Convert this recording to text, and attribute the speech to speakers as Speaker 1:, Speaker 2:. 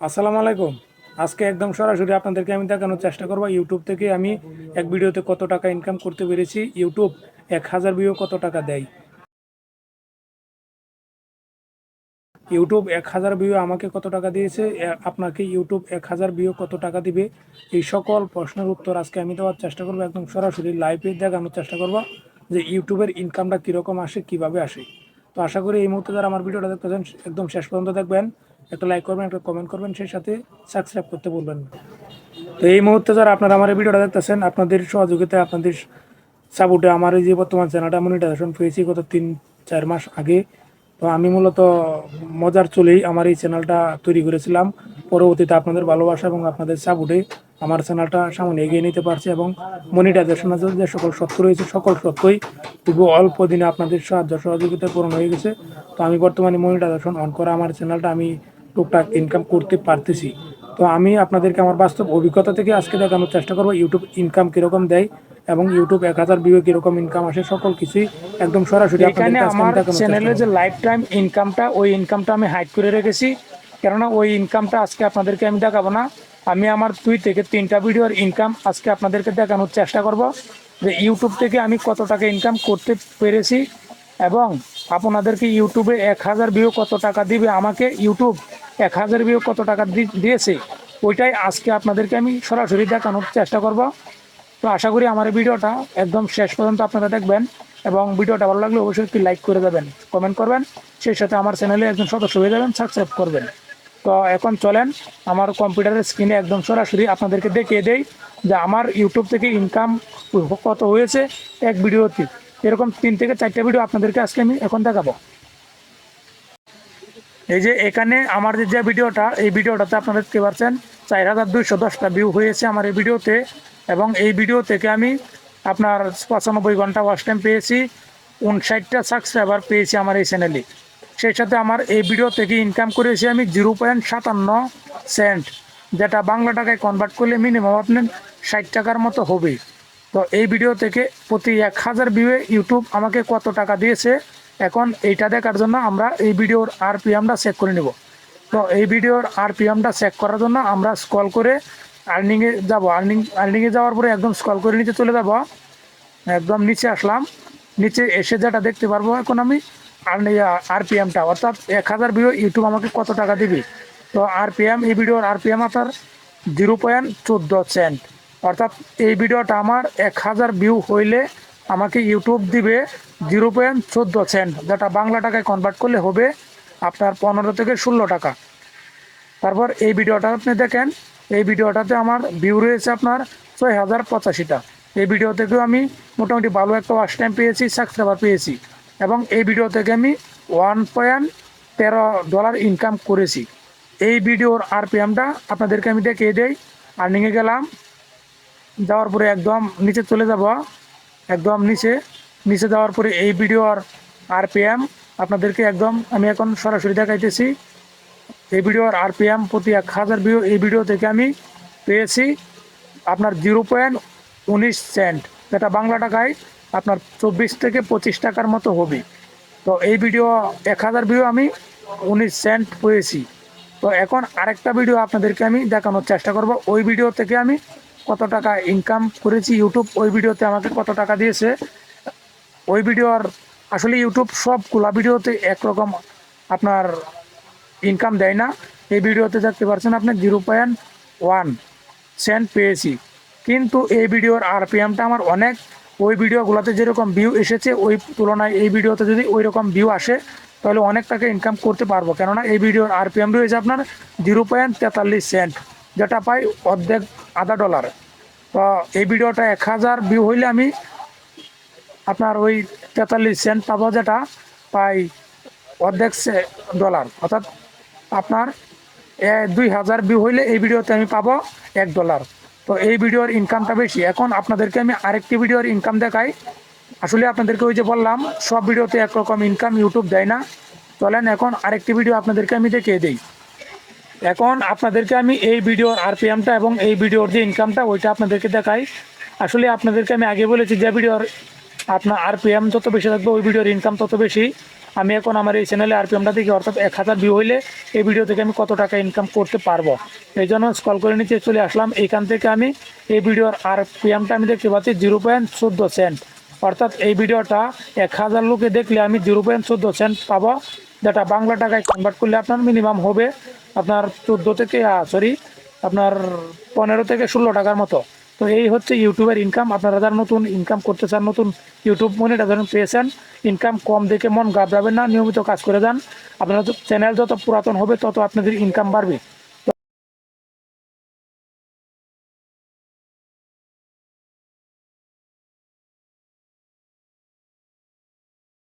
Speaker 1: আসসালামু আলাইকুম। আজকে একদম সরাসরি আপনাদেরকে আমি দেখানোর চেষ্টা করব ইউটিউব থেকে আমি এক ভিডিওতে কত টাকা ইনকাম করতে পেরেছি, ইউটিউব এক হাজার ভিউ কত টাকা দেয়। ইউটিউব এক হাজার ভিউ আমাকে কত টাকা দিয়েছে আপনাকে ইউটিউব এক হাজার ভিউ কত টাকা দিবে, এই সকল প্রশ্নের উত্তর আজকে আমি দেওয়ার চেষ্টা করব, একদম সরাসরি লাইভে দেখানোর চেষ্টা করব যে ইউটিউবের ইনকামটা কীরকম আসে, কীভাবে আসে। তো আশা করি এই মুহূর্তে যারা আমার ভিডিওটা দেখতেছেন, একদম শেষ পর্যন্ত দেখবেন। একটা লাইক করবেন, একটা কমেন্ট করবেন, সেই সাথে সাবস্ক্রাইব করতে বলবেন। তো এই মুহূর্তে যারা আপনারা আমার এই ভিডিওটা দেখতেছেন, আপনাদের সহযোগিতায়, আপনাদের সাপোর্টে আমার এই যে বর্তমান চ্যানেলটা মনিটাইজেশন পেয়েছি গত তিন, চার মাস আগে। তো আমি মূলত মজার চলেই আমার এই চ্যানেলটা তৈরি করেছিলাম। পরবর্তীতে আপনাদের ভালোবাসা এবং আপনাদের সাপোর্টে আমার চ্যানেলটা সামনে এগিয়ে নিতে পারছে এবং মনিটাইজেশনের যে সকল সত্য রয়েছে, সকল সত্যই খুব অল্প দিনে আপনাদের সাহায্য সহযোগিতা পূরণ হয়ে গেছে। তো আমি বর্তমানে মনিটাইজেশন অন করা আমার চ্যানেলটা আমি টুকটাক ইনকাম করতে পারতেছি। তো আমি আপনাদেরকে আমার বাস্তব অভিজ্ঞতা থেকে আজকে দেখানোর চেষ্টা করব ইউটিউব ইনকাম কীরকম দেয় এবং ইউটিউব এক হাজার ভিউ কীরকম ইনকাম আসে সকল কিছুই একদম সরাসরি
Speaker 2: এখানে আমার চ্যানেলে যে লাইফ টাইম ইনকামটা ওই ইনকামটা আমি হাইড করে রেখেছি। কেননা ওই ইনকামটা আজকে আপনাদেরকে আমি দেখাবো না। আমি আমার দুই থেকে তিনটা ভিডিওর ইনকাম আজকে আপনাদেরকে দেখানোর চেষ্টা করব যে ইউটিউব থেকে আমি কত টাকা ইনকাম করতে পেরেছি এবং আপনাদেরকে ইউটিউবে এক হাজার ভিউ কত টাকা দিবে আমাকে ইউটিউব এক হাজার ভিউ কত টাকা দিয়েছে, ওইটাই আজকে আপনাদেরকে আমি সরাসরি দেখানোর চেষ্টা করব। তো আশা করি আমার ভিডিওটা একদম শেষ পর্যন্ত আপনারা দেখবেন এবং ভিডিওটা ভালো লাগলে অবশ্যই একটি লাইক করে দেবেন, কমেন্ট করবেন, সেই সাথে আমার চ্যানেলে একজন সদস্য হয়ে যাবেন, সাবস্ক্রাইব করবেন। তো এখন চলেন, আমার কম্পিউটারের স্ক্রিনে একদম সরাসরি আপনাদেরকে দেখিয়ে দেই যে আমার ইউটিউব থেকে ইনকাম কত হয়েছে এক ভিডিওতে। এরকম তিন থেকে চারটে ভিডিও আপনাদেরকে আজকে আমি এখন দেখাবো। এই যে এখানে আমার যে ভিডিওটা, এই ভিডিওটাতে আপনারা দেখতে পাচ্ছেন, চার হাজার দুইশো দশটা ভিউ হয়েছে আমার এই ভিডিওতে। এবং এই ভিডিও থেকে আমি আপনার পঁচানব্বই ঘণ্টা ওয়াচ টাইম পেয়েছি, উনষাটটা সাবস্ক্রাইবার পেয়েছি আমার এই চ্যানেলে সেই সাথে আমার এই ভিডিও থেকে ইনকাম করেছি আমি জিরো পয়েন্ট সাতান্ন সেন্ট যেটা বাংলা টাকায় কনভার্ট করলে মিনিমাম আপনার ষাট টাকার মতো হবে। তো এই ভিডিও থেকে প্রতি এক হাজার ভিউয়ে ইউটিউব আমাকে কত টাকা দিয়েছে এখন এইটা দেখার জন্য আমরা এই ভিডিওর আরপিএমটা চেক করে নেব। তো এই ভিডিওর আরপিএমটা চেক করার জন্য আমরা স্কল করে আর্নিংয়ে যাব। আর্নিং আর্নিংয়ে যাওয়ার পরে একদম স্কল করে নিচে চলে যাব। একদম নিচে আসলাম। নিচে এসে যেটা দেখতে পারব এখন আমি আরপিএমটা। অর্থাৎ এক হাজার ভিউ ইউটিউব আমাকে কত টাকা দিবে? তো আরপিএম, এই ভিডিওর আরপিএম আপনার জিরো পয়েন্ট চোদ্দ সেন্ট অর্থাৎ এই ভিডিওটা আমার এক হাজার ভিউ হইলে আমাকে ইউটিউব দিবে জিরো পয়েন্ট চোদ্দ সেন্ট যেটা বাংলা টাকায় কনভার্ট করলে হবে আপনার পনেরো থেকে ষোলো টাকা। তারপর এই ভিডিওটা আপনি দেখেন, এই ভিডিওটাতে আমার ভিউ রয়েছে আপনার ছয় হাজার পঁচাশিটা। এই ভিডিও থেকেও আমি মোটামুটি ভালো একটা ওয়াচ টাইম পেয়েছি সাবস্ক্রাইবার পেয়েছি এবং এই ভিডিও থেকে আমি ওয়ান পয়েন্ট তেরো ডলার ইনকাম করেছি। এই ভিডিওর আরপিএমটা আপনাদেরকে আমি দেখিয়ে দেই। আর্নিংয়ে গেলাম, যাওয়ার পরে একদম নিচে চলে যাব। একদম নিচে নিচে যাওয়ার পরে এই ভিডিওর আরপিএম আপনাদেরকে একদম আমি এখন সরাসরি দেখাইতেছি। এই ভিডিওর আরপিএম প্রতি এক হাজার ভিউ এই ভিডিও থেকে আমি পেয়েছি আপনার জিরো পয়েন্ট উনিশ সেন্ট যেটা বাংলা টাকায় আপনার চব্বিশ থেকে পঁচিশ টাকার মতো হবে। তো এই ভিডিও এক হাজার ভিউ আমি উনিশ সেন্ট পেয়েছি। তো এখন আরেকটা ভিডিও আপনাদেরকে আমি দেখানোর চেষ্টা করব। ওই ভিডিও থেকে আমি কত টাকা ইনকাম করেছি ইউটিউব ওই ভিডিওতে আমাকে কত টাকা দিয়েছে। ওই ভিডিওর, আসলে ইউটিউব সবগুলা ভিডিওতে একরকম আপনার ইনকাম দেয় না। এই ভিডিওতে দেখতে পারছেন আপনি জিরো পয়েন্ট ওয়ান সেন্ট পেয়েছি। কিন্তু এই ভিডিওর আরপিএমটা আমার অনেক। ওই ভিডিওগুলোতে যেরকম ভিউ এসেছে, ওই তুলনায় এই ভিডিওতে যদি ওই রকম ভিউ আসে, তাহলে অনেক টাকা ইনকাম করতে পারব। কেননা এই ভিডিওর আরপিএম রয়েছে আপনার জিরো পয়েন্ট তেতাল্লিশ সেন্ট যেটা পাই অর্ধেক আধা ডলার। তো এই ভিডিওটা এক হাজার ভিউ হইলে আমি আপনার ওই তেতাল্লিশ সেন্ট পাবো যেটা পাই অর্ধেক ডলার। অর্থাৎ আপনার দুই হাজার ভিউ হইলে এই ভিডিওতে আমি পাবো এক ডলার। তো এই ভিডিওর ইনকামটা বেশি। এখন আপনাদেরকে আমি আরেকটি ভিডিওর ইনকাম দেখাই। আসলে আপনাদেরকে ওই যে বললাম, সব ভিডিওতে একরকম ইনকাম ইউটিউব দেয় না। চলেন এখন আরেকটি ভিডিও আপনাদেরকে আমি দেখিয়ে দিই। এখন আপনাদেরকে আমি এই ভিডিওর আরপিএমটা এবং এই ভিডিওর যে ইনকামটা ওইটা আপনাদেরকে দেখাই। আসলে আপনাদেরকে আমি আগে বলেছি, যে ভিডিওর আপনার আরপিএম যত বেশি থাকবে, ওই ভিডিওর ইনকাম তত বেশি। আমি এখন আমার এই চ্যানেলে আরপিএমটা দেখি, অর্থাৎ এক হাজার ভিউ হইলে এই ভিডিও থেকে আমি কত টাকা ইনকাম করতে পারব। এই জন্য স্কল করে নিচে চলে আসলাম। এইখান থেকে আমি এই ভিডিওর আরপিএমটা আমি দেখতে পাচ্ছি জিরো পয়েন্ট চোদ্দ সেন্ট অর্থাৎ এই ভিডিওটা এক হাজার লোকে দেখলে আমি জিরো পয়েন্ট চোদ্দ সেন্ট পাবো। যেটা বাংলা টাকায় কনভার্ট করলে আপনার মিনিমাম হবে আপনার চোদ্দ থেকে সরি আপনার পনেরো থেকে ষোলো টাকার মতো। তো এই হচ্ছে ইউটিউবের ইনকাম আপনারা যারা নতুন ইনকাম করতে চান, নতুন ইউটিউব মনিটাইজেশন পেয়েছেন ইনকাম কম দেখে মন গাবড়াবেন না, নিয়মিত কাজ করে যান। আপনারা চ্যানেল যত পুরাতন হবে, তত আপনাদের ইনকাম বাড়বে।